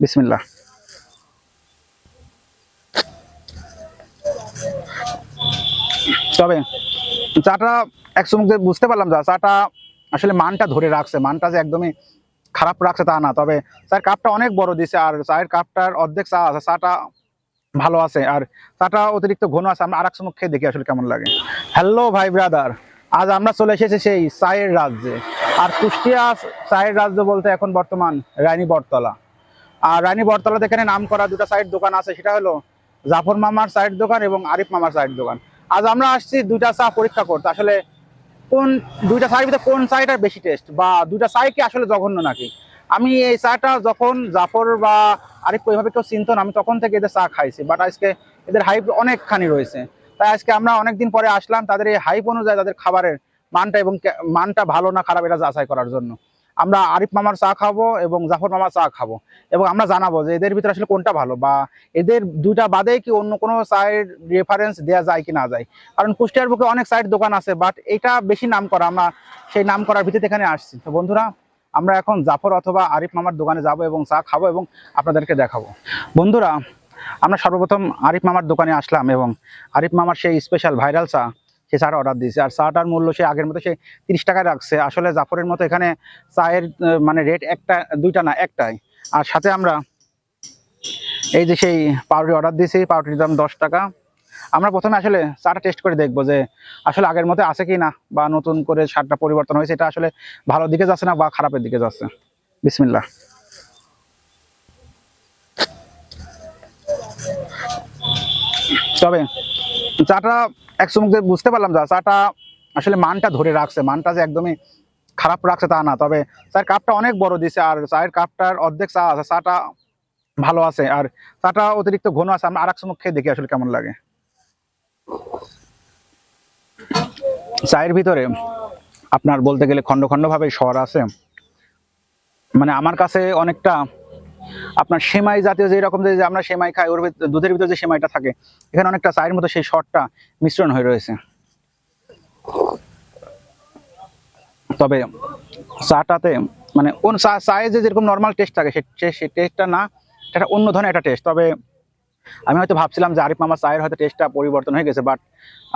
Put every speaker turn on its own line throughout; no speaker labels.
বিসমিল্লাহ। তবে চাটা এক দিয়ে বুঝতে পারলাম যা, চাটা আসলে মানটা ধরে রাখছে, মানটা যে একদমই খারাপ রাখছে তা না। তবে চায়ের কাপটা অনেক বড় দিছে, আর চায়ের কাপটার অর্ধেক চা আছে, চাটা ভালো আছে, আর চাটা অতিরিক্ত ঘন আছে, আমরা আর এক সময় খেয়ে দেখি আসলে কেমন লাগে। হ্যালো ভাই ব্রাদার আজ আমরা চলে এসেছি সেই চায়ের রাজ্যে। আর কুষ্টিয়া চায়ের রাজ্য বলতে এখন বর্তমান রানী বটতলা। আর রানী বটতলাতে এখানে নাম করা দুটো সাইড দোকান আছে, সেটা হলো জাফর মামার সাইড দোকান এবং আরিফ মামার সাইড দোকান। আজ আমরা আসছি দুইটা চা পরীক্ষা করতে। আসলে কোন, দুইটা চায়ের ভিতরে কোন চায়টা বেশি টেস্ট বা দুইটা চাই কি আসলে জঘন্য নাকি? আমি এই চাটা যখন জাফর বা আরিফ ওইভাবে কেউ চিনত না, আমি তখন থেকে এদের চা খাইছি বাট আজকে এদের হাইপ অনেকখানি রয়েছে। তাই আজকে আমরা অনেকদিন পরে আসলাম, তাদের এই হাইপ অনুযায়ী তাদের খাবারের মানটা এবং মানটা ভালো না খারাপ এটা যাচাই করার জন্য। আমরা আরিফ মামার চা খাব এবং জাফর মামার চা খাব। এবং আমরা জানাব যে এদের ভিতরে আসলে কোনটা ভালো বা এদের দুইটা বাদে কি অন্য কোনো চায়ের রেফারেন্স দেওয়া যায় কি না যায়। কারণ কুষ্টিয়ার বুকে অনেক সাইড দোকান আছে বাট এটা বেশি নাম করা আমরা সেই নাম করার ভিত্তিতে এখানে আসছি। তো বন্ধুরা, আমরা এখন জাফর অথবা আরিফ মামার দোকানে যাব এবং চা খাব এবং আপনাদেরকে দেখাবো। বন্ধুরা, আমরা সর্বপ্রথম আরিফ মামার দোকানে আসলাম এবং আরিফ মামার সেই স্পেশাল ভাইরাল চা সে চাটা অর্ডার দিয়েছে। আর চাটার মূল্য সে আগের মতো সে তিরিশ টাকায় রাখছে। আসলে জাফরের মতো এখানে চায়ের মানে রেট একটা, দুইটা না, একটাই। আর সাথে আমরা এই যে সেই পাউরুটি অর্ডার দিয়েছি, পাউরুটির দাম দশ টাকা। আমরা প্রথমে আসলে চাটা টেস্ট করে দেখব যে আসলে আগের মতো আছে কি না বা নতুন করে স্বাদটা পরিবর্তন হয়েছে, এটা আসলে ভালো দিকে যাচ্ছে না বা খারাপের দিকে যাচ্ছে। বিসমিল্লাহ। তবে চাটা এক চুমুক দিয়ে বুঝতে পারলাম যা, চাটা আসলে মানটা ধরে রাখছে, মানটা যে একদমই খারাপ রাখছে তা না। তবে চায়ের কাপটা অনেক বড় দিছে আর চায়ের কাপটার অর্ধেক চা আছে, চাটা ভালো আছে আর চাটা অতিরিক্ত ঘন আছে। আমরা আর এক খেয়ে দেখি আসলে কেমন লাগে। চায়ের ভিতরে আপনার বলতে গেলে খণ্ড ভাবে স্বর আছে। মানে আমার কাছে অনেকটা আপনার সেমাই জাতীয় যে রকম যে আমরা সেমাই খাই, ওর দুধের ভিতরে যে সেমাইটা থাকে, এখানে অনেকটা চায়ের মতো সেই স্বরটা মিশ্রণ হয়ে রয়েছে। তবে চাটাতে মানে কোন চা, চায়ে যে যেরকম নর্মাল টেস্ট থাকে, সে সে টেস্টটা না এটা অন্য ধরনের একটা টেস্ট তবে আমি হয়তো ভাবছিলাম যে আরিফ মামার চায়ের হয়তো টেস্টটা পরিবর্তন হয়ে গেছে বাট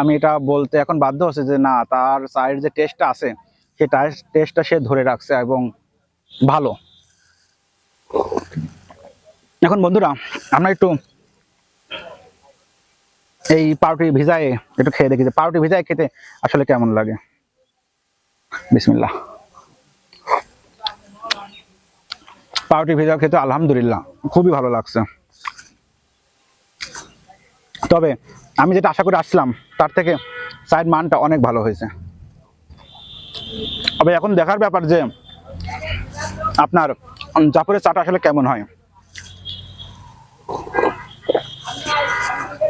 আমি এটা বলতে এখন বাধ্য হচ্ছে যে না, তার চায়ের যে টেস্টটা আছে সেই টেস্টটা সে ধরে রাখছে এবং ভালো। এখন বন্ধুরা আমরা একটু এই পাউরুটি ভিজায় একটু খেয়ে দেখি যে পাউরুটি ভিজায় খেতে আসলে কেমন লাগে। বিসমিল্লাহ। পাউরুটি ভেজা খেতে আলহামদুলিল্লাহ খুবই ভালো লাগছে। তবে আমি যেটা আশা করে আসলাম তার থেকে চায়ের মানটা অনেক ভালো হয়েছে। তবে এখন দেখার ব্যাপার যে আপনার উম, জাফরের চাটা আসলে কেমন হয়?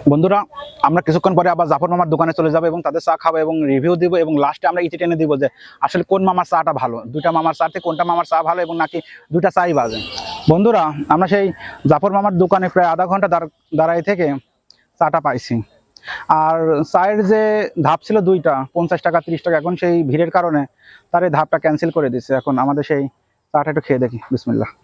বন্ধুরা, আমরা কিছুক্ষণ পরে আবার জাফর মামার দোকানে চলে যাব এবং তাদের চা খাব এবং রিভিউ দিব এবং লাস্টে আমরা ইতি টেনে দিব যে আসলে কোন মামার চাটা ভালো, দুইটা মামার চা থেকে কোনটা মামার চা ভালো এবং নাকি দুইটা চাই বাজে। বন্ধুরা, আমরা সেই জাফর মামার দোকানে প্রায় আধা ঘণ্টা দাঁড়- দাঁড়াই থেকে চাটা পাইছি। আর চায়ের যে ধাপ ছিল দুইটা, পঞ্চাশ টাকা, তিরিশ টাকা, এখন সেই ভিড়ের কারণে তার এই ধাপটা ক্যান্সেল করে দিচ্ছে এখন আমাদের সেই চাটা একটু খেয়ে দেখি, বিসমিল্লাহ।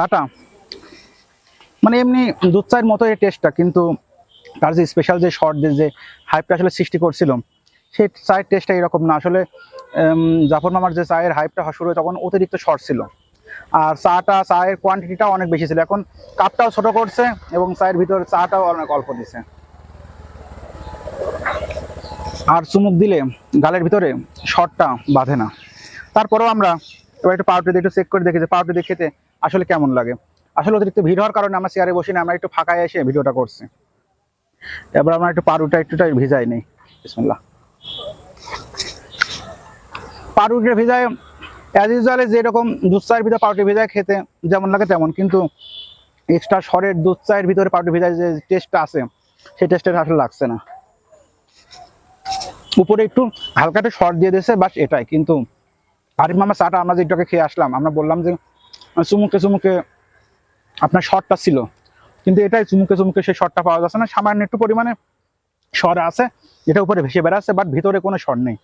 চাটা মানে এমনি দুধ চায়ের মতো এই টেস্টটা কিন্তু তার যে স্পেশাল যে শর্ট যে হাইপটা আসলে সৃষ্টি করছিল, সেই চায়ের টেস্টটা এরকম না। আসলে জাফর মামার যে চায়ের হাইপটা শুরু হয় তখন অতিরিক্ত শর্ট ছিল। আর চাটা, চায়ের কোয়ান্টিটিটাও অনেক বেশি ছিল। এখন কাপটাও ছোট করছে এবং চায়ের ভিতরে চাটাও অনেক অল্প দিছে। আর চুমুক দিলে গালের ভিতরে শর্টটা বাঁধে না। তারপরেও আমরা, এবার একটু পাউরুটি দিয়ে একটু চেক করে দেখি যে পাউরুটি দিয়ে খেতে আসলে কেমন লাগে? আসলে অতিরিক্ত ভিড় হওয়ার কারণে আমরা চেয়ারে বসি আমরা একটু ফাঁকায় এসে ভিডিওটা করছি। এবার আমরা একটু পাউরুটা একটুটা ভিজাই নেই। বিসমিল্লাহ। পাউরুটিটা ভিজায় অ্যাজ ইউজুয়ালি যেরকম দুধ চায়ের ভিতরে পাউটি ভেজায় খেতে যেমন লাগে তেমন, কিন্তু এক্সট্রা সরের দুধ চায়ের ভিতরে পাউটি ভেজায় যে টেস্টটা আছে, সেই টেস্টটা আসলে লাগছে না। উপরে একটু হালকা একটু শর্ট দিয়ে দিয়েছে, বাস এটাই। কিন্তু আরিফ মামা চাটা আমরা যেটাকে খেয়ে আসলাম, আমরা বললাম যে চুমুকে চুমুকে আপনার শর্টটা ছিল। কিন্তু এটাই চুমুকে চুমুকে সেই শর্টটা পাওয়া যাচ্ছে না। সামান্য একটু পরিমাণে স্বর আছে যেটা উপরে ভেসে বেড়াচ্ছে বাট ভিতরে কোনো স্বর নেই।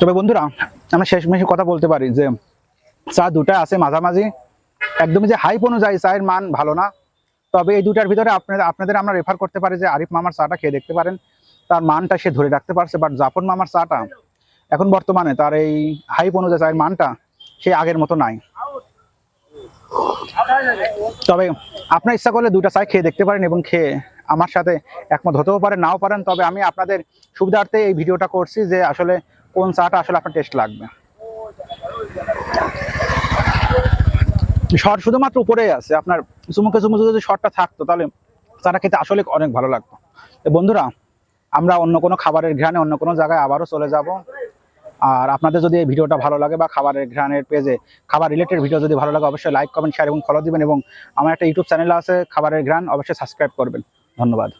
তবে বন্ধুরা, আমরা শেষ মেশে কথা বলতে পারি যে, চা দুটা আছে মাঝামাঝি। একদমই যে হাইপ অনুযায়ী চায়ের মান ভালো না। তবে এই দুটার ভিতরে আপনাদের আপনাদের আমরা রেফার করতে পারি যে আরিফ মামার চাটা খেয়ে দেখতে পারেন। তার মানটা সে ধরে রাখতে পারছে বাট জাফর মামার চাটা এখন বর্তমানে তার এই হাইপ অনুযায়ী চায়ের মানটা সে আগের মতো নাই। তবে আপনার ইচ্ছা করলে দুটা চাই খেয়ে দেখতে পারেন এবং খেয়ে আমার সাথে একমত হতেও পারেন, নাও পারেন। তবে আমি আপনাদের সুবিধার্থে এই ভিডিওটা করছি যে আসলে কোন চাটা আসলে আপনার টেস্ট লাগবে। শর শুধুমাত্র উপরেই আছে। আপনার চুমুকে চুমুকে যদি শরটা থাকতো, তাহলে চাটা খেতে আসলে অনেক ভালো লাগতো। বন্ধুরা, আমরা অন্য কোনো খাবারের ঘ্রাণে অন্য কোনো জায়গায় আবারও চলে যাব। আর আপনাদের যদি এই ভিডিওটা ভালো লাগে বা খাবারের ঘ্রাণের পেজে খাবার রিলেটেড ভিডিও যদি ভালো লাগে, অবশ্যই লাইক কমেন্ট শেয়ার এবং ফলো দিবেন এবং আমার একটা ইউটিউব চ্যানেল আছে, খাবারের ঘ্রাণ, অবশ্যই সাবস্ক্রাইব করবেন। ধন্যবাদ।